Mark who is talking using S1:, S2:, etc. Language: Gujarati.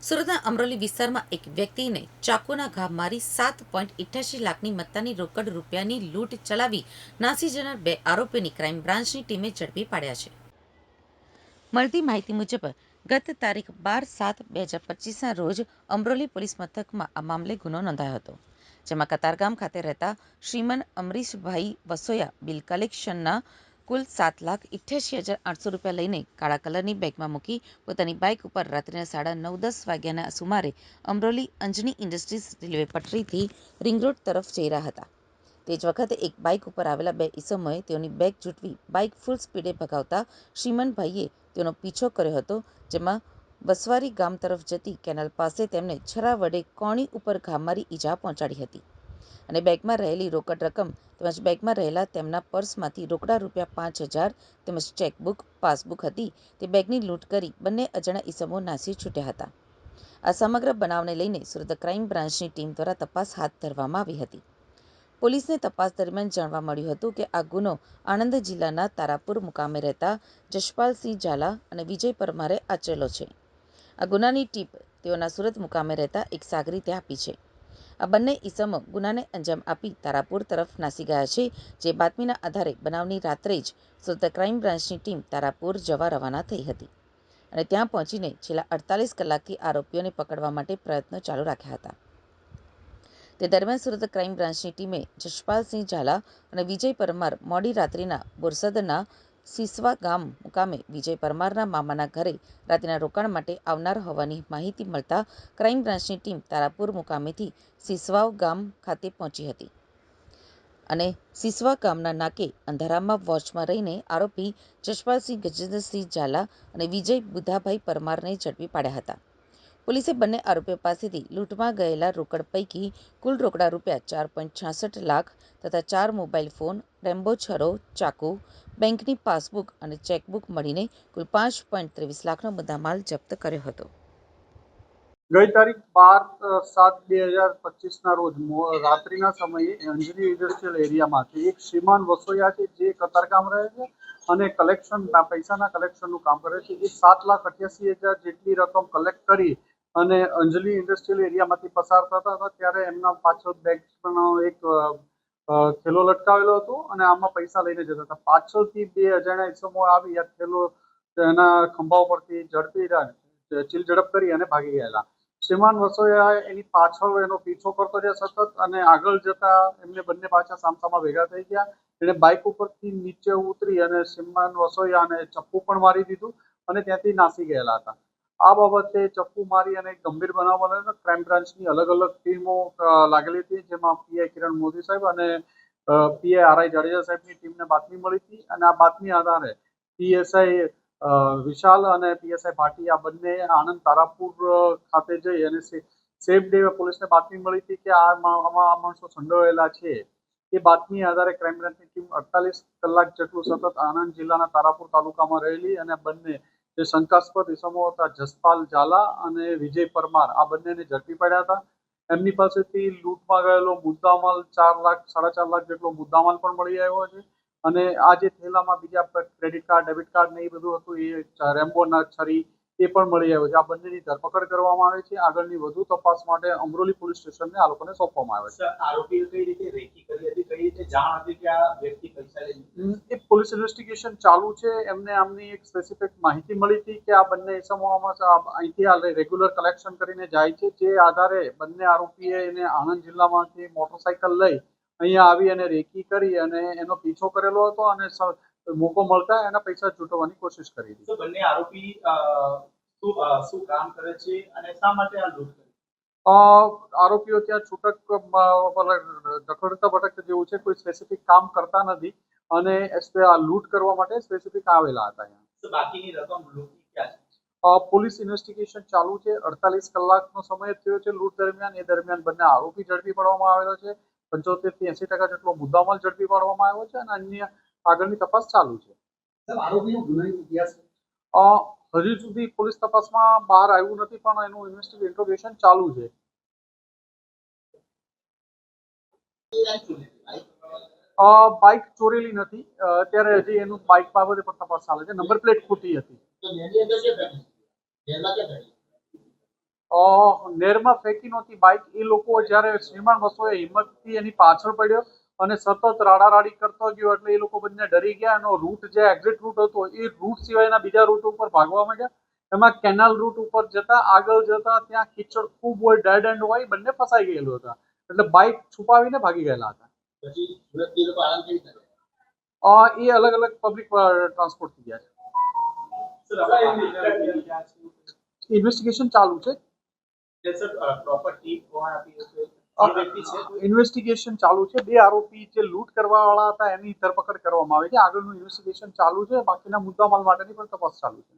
S1: સુરતના અમરોલી વિસ્તારમાં એક વ્યક્તિને ચાકુના ઘા મારી સાત પોઈન્ટ ઇઠ્યાસી લાખની મત્તાની રોકડ રૂપિયાની લૂંટ ચલાવી નાસી જનાર બે આરોપીની ક્રાઇમ બ્રાન્ચની ટીમે ઝડપી પાડ્યા છે. મળતી માહિતી મુજબ, ગત તારીખ બાર સાત બે હજાર પચીસના રોજ અમરોલી પોલીસ મથકમાં આ મામલે ગુનો નોંધાયો હતો, જેમાં કતારગામ ખાતે રહેતા શ્રીમન અમરીશભાઈ વસોયા બિલ કલેક્શનના કુલ સાત લાખ ઇઠ્યાસી હજાર આઠસો રૂપિયા લઈને કાળા કલરની બેગમાં મૂકી પોતાની બાઇક ઉપર રાત્રિના સાડા નવ દસ વાગ્યાના સુમારે અમરોલી અંજની ઇન્ડસ્ટ્રીઝ રેલવે પટરીથી રિંગ રોડ તરફ જઈ રહ્યા હતા. તે જ વખતે એક બાઇક ઉપર આવેલા બે ઈસમોએ તેઓની બેગ ચૂંટવી બાઇક ફૂલ સ્પીડે ભગાવતા શ્રીમનભાઈએ તેનો પીછો કર્યો હતો, જેમાં વસવારી ગામ તરફ જતી કેનાલ પાસે તેમને છરા વડે કોણી ઉપર ઘા મારી ઈજા પહોંચાડી હતી. અને બેગમાં રહેલી રોકડ રકમ તેમજ બેગમાં રહેલા તેમના પર્સમાંથી રોકડા રૂપિયા પાંચ હજાર તેમજ ચેકબુક, પાસબુક હતી તે બેગની લૂંટ કરી બંને અજાણ્યા ઈસમો નાસી છૂટ્યા હતા. આ સમગ્ર બનાવને લઈને સુરત ક્રાઇમ બ્રાન્ચની ટીમ દ્વારા તપાસ હાથ ધરવામાં આવી હતી. પોલીસને તપાસ દરમિયાન જાણવા મળ્યું હતું કે આ ગુનો આણંદ જિલ્લાના તારાપુર મુકામે રહેતા જશપાલસિંહ ઝાલા અને વિજય પરમારે આચરેલો છે. આ ગુનાની ટીપ તેઓના સુરત મુકામે રહેતા એક સાગરીતે આપી છે. આ બંને ઇસમો ગુનાને અંજામ આપી તારાપુર તરફ નાસી ગયા છે. જે બાતમીના આધારે બનાવની રાત્રે જ સુરત ક્રાઇમ બ્રાન્ચની ટીમ તારાપુર જવા રવાના થઈ હતી. અને ત્યાં પહોંચીને છેલ્લા અડતાલીસ કલાકથી આરોપીઓને પકડવા માટે પ્રયત્નો ચાલુ રાખ્યા હતા. તે દરમિયાન સુરત ક્રાઇમ બ્રાન્ચની ટીમે જશપાલસિંહ ઝાલા અને વિજય પરમાર મોડી રાત્રિના બોરસદના સિસવા ગામ મુકામે વિજય પરમારના મામાના ઘરે રાત્રિના રોકાણ માટે આવનાર હોવાની માહિતી મળતા ક્રાઇમ બ્રાન્ચની ટીમ તારાપુર મુકામેથી સિસવાવ ગામ ખાતે પહોંચી હતી. અને સિસવા ગામના નાકે અંધારામાં વોચમાં રહીને આરોપી જશપાલસિંહ, ગજેન્દ્રસિંહ ઝાલા અને વિજય બુધાભાઈ પરમારને ઝડપી પાડ્યા હતા. પોલીસે બંને આરોપીઓ પાસેથી લૂંટમાં ગયેલા રોકડ પૈકી કુલ રોકડા રૂપિયા ચાર પોઈન્ટ છાસઠ લાખ તથા ચાર મોબાઈલ ફોન, રેમ્બો છરો, ચાકુ, બેંકની પાસબુક અને ચેકબુક મળીને કુલ પાંચ પોઈન્ટ ત્રેવીસ લાખનો મુદ્દામાલ જપ્ત કર્યો હતો.
S2: ગઈ તારીખ બાર સાત બે હજાર પચીસના રોજ રાત્રિના સમયે અંજની ઇન્ડસ્ટ્રીયલ એરિયામાંથી એક શ્રીમાન વસોયા છે જે કતારગામ રહે છે અને કલેક્શન પૈસાના કલેક્શનનું કામ કરે છે, એ સાત લાખ અઠ્યાસી હજાર જેટલી રકમ કલેક્ટ કરી અને અંજલિ ઇન્ડસ્ટ્રીયલ એરિયામાંથી પસાર થતા હતા, ત્યારે એમના પાછળ બેગ એક થેલો લટકાવેલો હતો અને આમાં પૈસા લઈને જતા હતા. પાછળથી બે અજાણ્યા ઇસમો આવી આ થેલો એના ખંભા ઉપરથી ઝડપી ચીલ ઝડપ કરી અને ભાગી ગયેલા. શ્રીમાન વસોયા એની પાછળ એનો પીછો કરતો રહ્યા સતત અને આગળ જતા એમને બંને પાછા સામસામા ભેગા થઈ ગયા. એણે બાઇક ઉપરથી નીચે ઉતરી અને શ્રીમાન વસોયાને ચપ્પુ પણ મારી દીધું અને ત્યાંથી નાસી ગયેલા હતા. આ બાબતે ચપ્પુ મારી અને ગંભીર બનાવ બનેલો ક્રાઇમ બ્રાન્ચની અલગ અલગ ટીમો લાગેલી હતી, જેમાં પીઆઈ કિરણ મોદી સાહેબ અને પીઆઈ આરઆઈ જાડેજા સાહેબની ટીમને બાતમી મળી હતી અને આ બાતમી આધારે પીએસઆઈ વિશાલ અને પીએસઆઈ ભાટી આ બંને આણંદ તારાપુર ખાતે જઈ અને સેફ ડે પોલીસને બાતમી મળી હતી કે આ માણસો સંડોવાયેલા છે. એ બાતમી આધારે ક્રાઇમ બ્રાન્ચની ટીમ અડતાલીસ કલાક જેટલું સતત આણંદ જિલ્લાના તારાપુર તાલુકામાં રહેલી અને બંને જે શંકાસ્પદ ઇસમો હતા, જસપાલ ઝાલા અને વિજય પરમાર, આ બંનેને ઝડપી પડ્યા હતા. એમની પાસેથી લૂંટમાં ગયેલો મુદ્દામાલ ચાર લાખ, સાડા ચાર લાખ જેટલો મુદ્દામાલ પણ મળી આવ્યો છે. અને આ જે થેલામાં બીજા ક્રેડિટ કાર્ડ, ડેબિટ કાર્ડ ને એ બધું હતું, એ રેમ્બોના છરી એ પણ મળી આવ્યો છે. આ બંનેની ધરપકડ કરવામાં આવે છે. આગળની વધુ તપાસ માટે અમરોલી પોલીસ સ્ટેશનને આ લોકોને સોંપવામાં આવે છે.
S3: આરોપીએ કઈ રીતે રેકી કરી હતી? કઈ રીતે જાણ હતી કે આ વ્યક્તિ પૈસા લઈ
S2: એ પોલીસ ઇન્વેસ્ટિગેશન ચાલુ છે. એમને આમની એક સ્પેસિફિક માહિતી મળી હતી કે આ બંને ઇસમોમાં અહીંથી આ રેગ્યુલર કલેક્શન કરીને જાય છે. જે આધારે બંને આરોપીએ એને આણંદ જિલ્લામાંથી મોટરસાયકલ લઈ અહીંયા આવી અને રેકી કરી અને એનો પીછો કરેલો હતો અને મોકો મળતા એના પૈસા છૂટવાની કોશિશ કરી હતી
S3: બંને આરોપી શું કામ કરે છે અને શા માટે આ લૂંટ
S2: આરોપીઓ ત્યાં છૂટક અ, ભટકતા જેવું છે કોઈ સ્પેસિફિક કામ કરતા નથી અને આ લૂંટ કરવા માટે સ્પેસિફિક આવેલા હતા અહીંયા.
S3: બાકીની રકમ લૂંટી ક્યાં છે?
S2: પોલીસ ઇન્વેસ્ટિગેશન ચાલુ છે અડતાલીસ કલાકનો સમય થયો છે લૂંટ દરમિયાન એ દરમિયાન બંને આરોપી ઝડપી પાડવામાં આવેલો છે. પંચોતેરથી એસી ટકા જેટલો મુદ્દામાલ ઝડપી પાડવામાં આવ્યો છે અને અન્ય આગળની તપાસ ચાલુ છે. હજી સુધી પોલીસ તપાસમાં બહાર આવ્યું નથી પણ એનું ઇન્વેસ્ટિગેશન ચાલુ છે. અ, બાઇક ચોરેલી નથી. અત્યારે હજી એનું બાઇક બાબતે પણ તપાસ ચાલે છે. નંબર પ્લેટ ખોટી હતી. નેરમાં ફેંકી નહોતી. બાઇક એ લોકો જ્યારે શ્રીમાન વસોએ હિંમતથી એની પાછળ પડ્યો અને સતત રાડારાડી કરતો ગયો એટલે એ લોકો બંને ડરી ગયા એનો રૂટ જે એક્ઝિટ રૂટ હતો એ રૂટ સિવાયના બીજા રૂટ ઉપર ભાગવા માંડ્યા એમાં કેનાલ રૂટ ઉપર જતા આગળ જતા ત્યાં કીચડ ખૂબ હોય ડેડ એન્ડ હોય બંને ફસાઈ ગયેલું હતા. એટલે બાઇક છુપાવીને ભાગી ગયેલા હતા.
S4: એ
S2: અલગ અલગ પબ્લિક ટ્રાન્સપોર્ટ થઈ ગયા?
S3: છે.
S2: ઇન્વેસ્ટિગેશન ચાલુ છે?
S3: પ્રોપર ટીમ કોણ આપી
S2: ઇન્વેસ્ટિગેશન ચાલુ છે. બે આરોપી જે લૂંટ કરવા વાળા હતા, એની ધરપકડ કરવામાં આવી છે. આગળનું ઇન્વેસ્ટિગેશન ચાલુ છે. બાકીના મુદ્દામાલ માટેની પણ તપાસ ચાલુ છે.